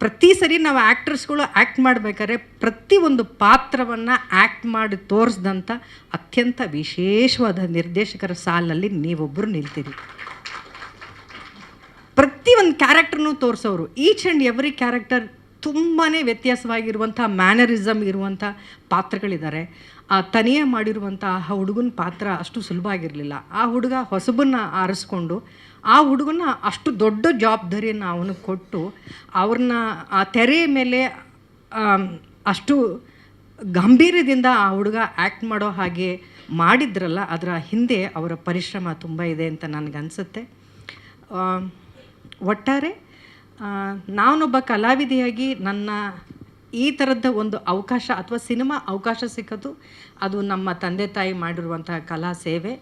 ಪ್ರತಿ ಸರಿ ನಾವು ಆ್ಯಕ್ಟರ್ಸ್ಗಳು ಆ್ಯಕ್ಟ್ ಮಾಡಬೇಕಾದ್ರೆ ಒಂದು ಪಾತ್ರವನ್ನು ಆ್ಯಕ್ಟ್ ಮಾಡಿ ತೋರಿಸ್ದಂಥ ಅತ್ಯಂತ ವಿಶೇಷವಾದ ನಿರ್ದೇಶಕರ ಸಾಲಲ್ಲಿ ನೀವೊಬ್ಬರು ನಿಲ್ತೀರಿ. ಪ್ರತಿ ಒಂದು ಕ್ಯಾರೆಕ್ಟರ್ನೂ ತೋರಿಸೋರು ಈಚ್ ಆ್ಯಂಡ್ ಎವ್ರಿ ಕ್ಯಾರೆಕ್ಟರ್ ತುಂಬಾ ವ್ಯತ್ಯಾಸವಾಗಿರುವಂಥ ಮ್ಯಾನರಿಸಮ್ ಇರುವಂಥ ಪಾತ್ರಗಳಿದ್ದಾರೆ. ಆ ತನಿಯೇ ಮಾಡಿರುವಂಥ ಆ ಹುಡುಗನ ಪಾತ್ರ ಅಷ್ಟು ಸುಲಭ ಆಗಿರಲಿಲ್ಲ. ಆ ಹುಡುಗ ಹೊಸಬನ್ನ ಆರಿಸ್ಕೊಂಡು ಆ ಹುಡುಗನ ಅಷ್ಟು ದೊಡ್ಡ ಜವಾಬ್ದಾರಿಯನ್ನು ಅವನು ಕೊಟ್ಟು ಅವ್ರನ್ನ ಆ ತೆರೆ ಮೇಲೆ ಅಷ್ಟು ಗಂಭೀರ್ಯದಿಂದ ಆ ಹುಡುಗ ಆ್ಯಕ್ಟ್ ಮಾಡೋ ಹಾಗೆ ಮಾಡಿದ್ರಲ್ಲ, ಅದರ ಹಿಂದೆ ಅವರ ಪರಿಶ್ರಮ ತುಂಬ ಇದೆ ಅಂತ ನನಗನ್ಸುತ್ತೆ. ಒಟ್ಟಾರೆ ನಾನೊಬ್ಬ ಕಲಾವಿದೆಯಾಗಿ ನನ್ನ ಈ ಥರದ ಒಂದು ಅವಕಾಶ ಅಥವಾ ಸಿನಿಮಾ ಅವಕಾಶ ಸಿಕ್ಕೋದು ಅದು ನಮ್ಮ ತಂದೆ ತಾಯಿ ಮಾಡಿರುವಂತಹ ಕಲಾ ಸೇವೆ.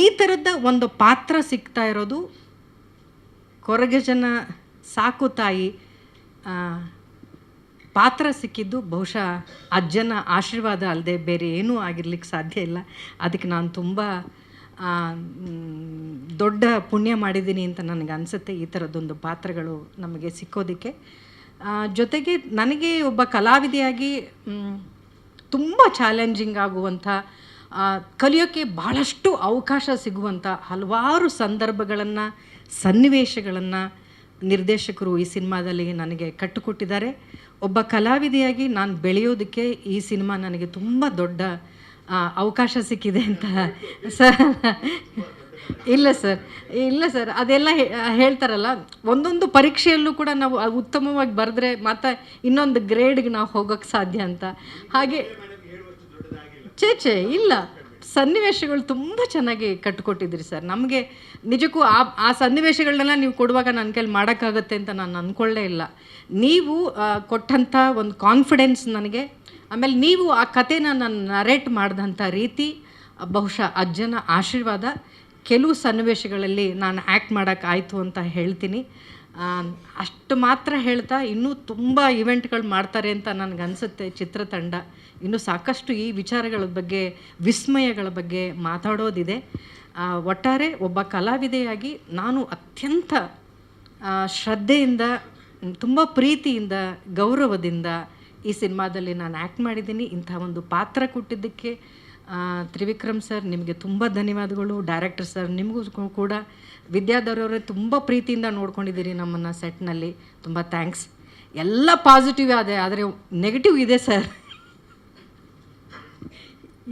ಈ ಥರದ ಒಂದು ಪಾತ್ರ ಸಿಗ್ತಾ ಇರೋದು ಕೊರಗಜನ ಸಾಕು ತಾಯಿ ಪಾತ್ರ ಸಿಕ್ಕಿದ್ದು ಬಹುಶಃ ಅಜ್ಜನ ಆಶೀರ್ವಾದ ಅಲ್ಲದೆ ಬೇರೆ ಏನೂ ಆಗಿರ್ಲಿಕ್ಕೆ ಸಾಧ್ಯ ಇಲ್ಲ. ಅದಕ್ಕೆ ನಾನು ತುಂಬ ದೊಡ್ಡ ಪುಣ್ಯ ಮಾಡಿದ್ದೀನಿ ಅಂತ ನನಗೆ ಅನಿಸುತ್ತೆ ಈ ಥರದ್ದೊಂದು ಪಾತ್ರಗಳು ನಮಗೆ ಸಿಕ್ಕೋದಕ್ಕೆ. ಜೊತೆಗೆ ನನಗೆ ಒಬ್ಬ ಕಲಾವಿದೆಯಾಗಿ ತುಂಬ ಚಾಲೆಂಜಿಂಗ್ ಆಗುವಂಥ ಕಲಿಯೋಕ್ಕೆ ಭಾಳಷ್ಟು ಅವಕಾಶ ಸಿಗುವಂಥ ಹಲವಾರು ಸಂದರ್ಭಗಳನ್ನು, ಸನ್ನಿವೇಶಗಳನ್ನು ನಿರ್ದೇಶಕರು ಈ ಸಿನಿಮಾದಲ್ಲಿ ನನಗೆ ಕಟ್ಟಿಕೊಟ್ಟಿದ್ದಾರೆ. ಒಬ್ಬ ಕಲಾವಿದೆಯಾಗಿ ನಾನು ಬೆಳೆಯೋದಕ್ಕೆ ಈ ಸಿನಿಮಾ ನನಗೆ ತುಂಬ ದೊಡ್ಡ ಅವಕಾಶ ಸಿಕ್ಕಿದೆ ಅಂತ. ಸರ್, ಇಲ್ಲ ಸರ್ ಇಲ್ಲ ಸರ್, ಅದೆಲ್ಲ ಹೇಳ್ತಾರಲ್ಲ, ಒಂದೊಂದು ಪರೀಕ್ಷೆಯಲ್ಲೂ ಕೂಡ ನಾವು ಉತ್ತಮವಾಗಿ ಬರೆದ್ರೆ ಮತ್ತೆ ಇನ್ನೊಂದು ಗ್ರೇಡ್ಗೆ ನಾವು ಹೋಗೋಕ್ಕೆ ಸಾಧ್ಯ ಅಂತ. ಹಾಗೆ, ಛೇ ಛೇ, ಇಲ್ಲ. ಸನ್ನಿವೇಶಗಳು ತುಂಬ ಚೆನ್ನಾಗಿ ಕಟ್ಟಿಕೊಟ್ಟಿದ್ರಿ ಸರ್. ನಮಗೆ ನಿಜಕ್ಕೂ ಆ ಆ ಸನ್ನಿವೇಶಗಳನ್ನೆಲ್ಲ ನೀವು ಕೊಡುವಾಗ ನನ್ನ ಕೈಲಿ ಮಾಡೋಕ್ಕಾಗತ್ತೆ ಅಂತ ನಾನು ಅಂದ್ಕೊಳ್ಳೇ ಇಲ್ಲ. ನೀವು ಕೊಟ್ಟಂಥ ಒಂದು ಕಾನ್ಫಿಡೆನ್ಸ್ ನನಗೆ ಆಮೇಲೆ ನೀವು ಆ ಕಥೆನ ನಾನು ನರೇಟ್ ಮಾಡಿದಂಥ ರೀತಿ, ಬಹುಶಃ ಅಜ್ಜನ ಆಶೀರ್ವಾದ ಕೆಲವು ಸನ್ನಿವೇಶಗಳಲ್ಲಿ ನಾನು ಆ್ಯಕ್ಟ್ ಮಾಡೋಕ್ಕಾಯಿತು ಅಂತ ಹೇಳ್ತೀನಿ. ಅಷ್ಟು ಮಾತ್ರ ಹೇಳ್ತಾ ಇನ್ನೂ ತುಂಬ ಇವೆಂಟ್ಗಳು ಮಾಡ್ತಾರೆ ಅಂತ ನನಗನ್ಸುತ್ತೆ ಚಿತ್ರತಂಡ. ಇನ್ನೂ ಸಾಕಷ್ಟು ಈ ವಿಚಾರಗಳ ಬಗ್ಗೆ, ವಿಸ್ಮಯಗಳ ಬಗ್ಗೆ ಮಾತಾಡೋದಿದೆ. ಒಟ್ಟಾರೆ ಒಬ್ಬ ಕಲಾವಿದೆಯಾಗಿ ನಾನು ಅತ್ಯಂತ ಶ್ರದ್ಧೆಯಿಂದ, ತುಂಬ ಪ್ರೀತಿಯಿಂದ, ಗೌರವದಿಂದ ಈ ಸಿನಿಮಾದಲ್ಲಿ ನಾನು ಆ್ಯಕ್ಟ್ ಮಾಡಿದ್ದೀನಿ. ಇಂಥ ಒಂದು ಪಾತ್ರ ಕೊಟ್ಟಿದ್ದಕ್ಕೆ ತ್ರಿವಿಕ್ರಮ್ ಸರ್, ನಿಮಗೆ ತುಂಬ ಧನ್ಯವಾದಗಳು. ಡೈರೆಕ್ಟರ್ ಸರ್, ನಿಮಗೂ ಕೂಡ ವಿದ್ಯಾಧರವರೇ ತುಂಬ ಪ್ರೀತಿಯಿಂದ ನೋಡ್ಕೊಂಡಿದ್ದೀರಿ ನಮ್ಮನ್ನು ಸೆಟ್ನಲ್ಲಿ. ತುಂಬ ಥ್ಯಾಂಕ್ಸ್. ಎಲ್ಲ ಪಾಸಿಟಿವ್ ಅದೇ ಆದರೆ ನೆಗೆಟಿವ್ ಇದೆ ಸರ್.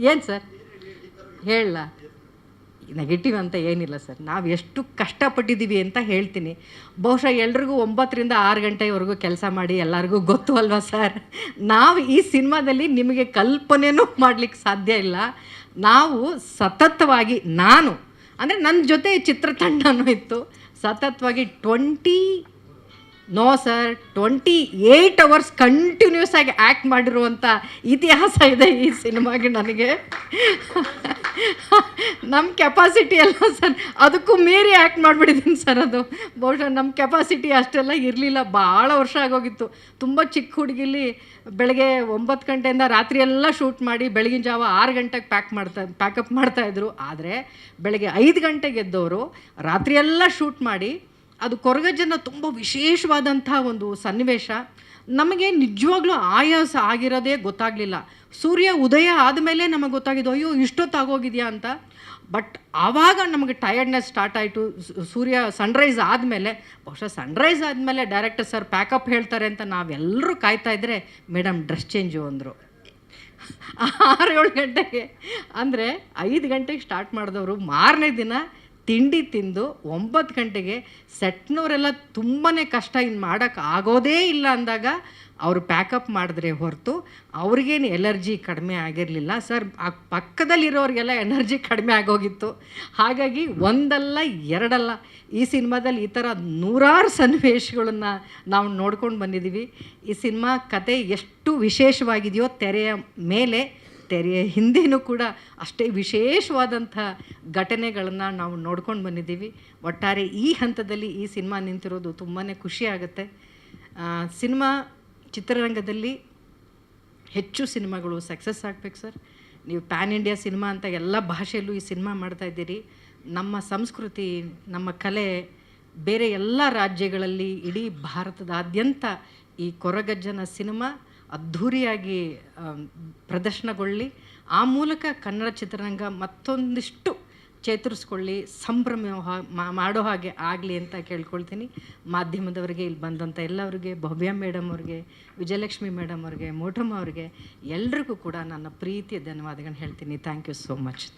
ಏನು ಸರ್? ಹೇಳ ನೆಗೆಟಿವ್ ಅಂತ ಏನಿಲ್ಲ ಸರ್. ನಾವು ಎಷ್ಟು ಕಷ್ಟಪಟ್ಟಿದ್ದೀವಿ ಅಂತ ಹೇಳ್ತೀನಿ. ಬಹುಶಃ ಎಲ್ರಿಗೂ ಒಂಬತ್ತರಿಂದ ಆರು ಗಂಟೆವರೆಗೂ ಕೆಲಸ ಮಾಡಿ ಎಲ್ಲರಿಗೂ ಗೊತ್ತು ಅಲ್ವಾ ಸರ್? ನಾವು ಈ ಸಿನಿಮಾದಲ್ಲಿ ನಿಮಗೆ ಕಲ್ಪನೆಯೂ ಮಾಡಲಿಕ್ಕೆ ಸಾಧ್ಯ ಇಲ್ಲ. ನಾವು ಸತತವಾಗಿ, ನಾನು, ಅಂದರೆ ನನ್ನ ಜೊತೆ ಚಿತ್ರತಂಡನೂ ಇತ್ತು. ಸತತವಾಗಿ twenty, no sir, twenty eight hours continuous ಆಗಿ ಆ್ಯಕ್ಟ್ ಮಾಡಿರುವಂಥ ಇತಿಹಾಸ ಇದೆ ಈ ಸಿನಿಮಾಗೆ ನನಗೆ. ನಮ್ಮ ಕೆಪಾಸಿಟಿ ಎಲ್ಲ ಸರ್. ಅದಕ್ಕೂ ಮೀರಿ ಆ್ಯಕ್ಟ್ ಮಾಡಿಬಿಟ್ಟಿದ್ದೀನಿ ಸರ್ ಅದು. ಬಹುಶಃ ನಮ್ಮ ಕೆಪಾಸಿಟಿ ಅಷ್ಟೆಲ್ಲ ಇರಲಿಲ್ಲ. ಭಾಳ ವರ್ಷ ಆಗೋಗಿತ್ತು. ತುಂಬ ಚಿಕ್ಕ ಹುಡುಗಿಲಿ ಬೆಳಗ್ಗೆ ಒಂಬತ್ತು ಗಂಟೆಯಿಂದ ರಾತ್ರಿ ಎಲ್ಲ ಶೂಟ್ ಮಾಡಿ ಬೆಳಗಿನ ಜಾವ ಆರು ಗಂಟೆಗೆ ಪ್ಯಾಕ್ ಮಾಡ್ತಾ ಪ್ಯಾಕಪ್ ಮಾಡ್ತಾಯಿದ್ರು ಆದರೆ ಬೆಳಗ್ಗೆ ಐದು ಗಂಟೆಗೆ ಎದ್ದವರು ರಾತ್ರಿಯೆಲ್ಲ ಶೂಟ್ ಮಾಡಿ ಅದು ಕೊರಗಜ್ಜನ ತುಂಬ ವಿಶೇಷವಾದಂಥ ಒಂದು ಸನ್ನಿವೇಶ. ನಮಗೆ ನಿಜವಾಗ್ಲೂ ಆಯಾಸ ಆಗಿರೋದೇ ಗೊತ್ತಾಗಲಿಲ್ಲ. ಸೂರ್ಯ ಉದಯ ಆದಮೇಲೆ ನಮಗೆ ಗೊತ್ತಾಗಿದ್ದು, ಅಯ್ಯೋ ಇಷ್ಟೊತ್ತಾಗೋಗಿದೆಯಾ ಅಂತ. ಬಟ್ ಆವಾಗ ನಮಗೆ ಟಯರ್ಡ್ನೆಸ್ ಸ್ಟಾರ್ಟ್ ಆಯಿತು. ಸೂರ್ಯ ಸನ್ರೈಸ್ ಆದಮೇಲೆ, ಬಹುಶಃ ಸನ್ರೈಸ್ ಆದಮೇಲೆ ಡೈರೆಕ್ಟರ್ ಸರ್ ಪ್ಯಾಕಪ್ ಹೇಳ್ತಾರೆ ಅಂತ ನಾವೆಲ್ಲರೂ ಕಾಯ್ತಾ ಇದ್ದರೆ ಮೇಡಮ್ ಡ್ರೆಸ್ ಚೇಂಜು ಅಂದರು. ಆರು ಏಳು ಗಂಟೆಗೆ. ಅಂದರೆ ಐದು ಗಂಟೆಗೆ ಸ್ಟಾರ್ಟ್ ಮಾಡಿದವರು ಮಾರನೇ ದಿನ ತಿಂಡಿ ತಿಂದು ಒಂಬತ್ತು ಗಂಟೆಗೆ ಸೆಟ್ನವರೆಲ್ಲ ತುಂಬಾ ಕಷ್ಟ ಇನ್ನು ಮಾಡೋಕ್ಕೆ ಆಗೋದೇ ಇಲ್ಲ ಅಂದಾಗ ಅವರು ಪ್ಯಾಕಪ್ ಮಾಡಿದ್ರೆ ಹೊರತು ಅವ್ರಿಗೇನು ಎಲರ್ಜಿ ಕಡಿಮೆ ಆಗಿರಲಿಲ್ಲ. ಸರ್ ಆ ಪಕ್ಕದಲ್ಲಿರೋರಿಗೆಲ್ಲ ಎನರ್ಜಿ ಕಡಿಮೆ ಆಗೋಗಿತ್ತು. ಹಾಗಾಗಿ ಒಂದಲ್ಲ, ಎರಡಲ್ಲ ಈ ಸಿನಿಮಾದಲ್ಲಿ ಈ ಥರ ನೂರಾರು ಸನ್ನಿವೇಶಗಳನ್ನು ನಾವು ನೋಡ್ಕೊಂಡು ಬಂದಿದ್ದೀವಿ ಈ ಸಿನಿಮಾ ಕತೆ ಎಷ್ಟು ವಿಶೇಷವಾಗಿದೆಯೋ ತೆರೆಯ ಮೇಲೆ ತೆರೆಯ ಹಿಂದೆಯೂ ಕೂಡ ಅಷ್ಟೇ ವಿಶೇಷವಾದಂಥ ಘಟನೆಗಳನ್ನು ನಾವು ನೋಡ್ಕೊಂಡು ಬಂದಿದ್ದೀವಿ. ಒಟ್ಟಾರೆ ಈ ಹಂತದಲ್ಲಿ ಈ ಸಿನಿಮಾ ನಿಂತಿರೋದು ತುಂಬಾ ಖುಷಿ ಆಗುತ್ತೆ. ಸಿನಿಮಾ ಚಿತ್ರರಂಗದಲ್ಲಿ ಹೆಚ್ಚು ಸಿನಿಮಾಗಳು ಸಕ್ಸಸ್ ಆಗ್ಬೇಕು ಸರ್. ನೀವು ಪ್ಯಾನ್ ಇಂಡಿಯಾ ಸಿನಿಮಾ ಅಂತ ಎಲ್ಲ ಭಾಷೆಯಲ್ಲೂ ಈ ಸಿನಿಮಾ ಮಾಡ್ತಾ ಇದ್ದೀರಿ. ನಮ್ಮ ಸಂಸ್ಕೃತಿ, ನಮ್ಮ ಕಲೆ, ಬೇರೆ ಎಲ್ಲ ರಾಜ್ಯಗಳಲ್ಲಿ ಇಡೀ ಭಾರತದಾದ್ಯಂತ ಈ ಕೊರಗಜ್ಜನ ಸಿನಿಮಾ ಅದ್ಧೂರಿಯಾಗಿ ಪ್ರದರ್ಶನಗೊಳ್ಳಿ. ಆ ಮೂಲಕ ಕನ್ನಡ ಚಿತ್ರರಂಗ ಮತ್ತೊಂದಿಷ್ಟು ಚೇತರಿಸ್ಕೊಳ್ಳಿ ಸಂಭ್ರಮ ಮಾಡೋ ಹಾಗೆ ಆಗಲಿ ಅಂತ ಕೇಳ್ಕೊಳ್ತೀನಿ. ಮಾಧ್ಯಮದವರಿಗೆ, ಇಲ್ಲಿ ಬಂದಂಥ ಎಲ್ಲರಿಗೆ, ಭವ್ಯ ಮೇಡಮ್ ಅವ್ರಿಗೆ, ವಿಜಯಲಕ್ಷ್ಮಿ ಮೇಡಮ್ ಅವ್ರಿಗೆ, ಮೋಟಮ್ಮ ಅವ್ರಿಗೆ, ಎಲ್ರಿಗೂ ಕೂಡ ನನ್ನ ಪ್ರೀತಿಯ ಧನ್ಯವಾದಗಳನ್ನ ಹೇಳ್ತೀನಿ. Thank you so much